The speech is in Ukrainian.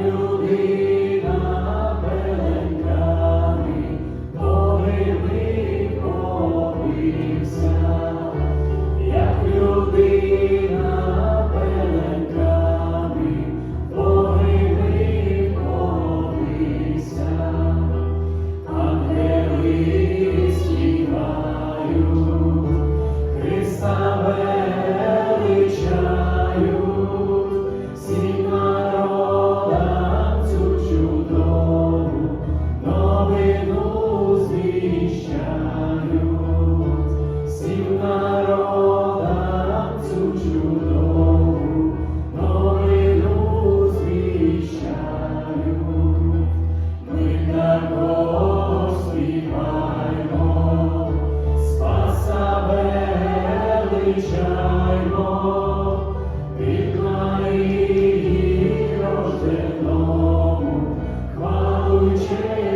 you be? величаймо, відклаї рожденому, хвалуючи.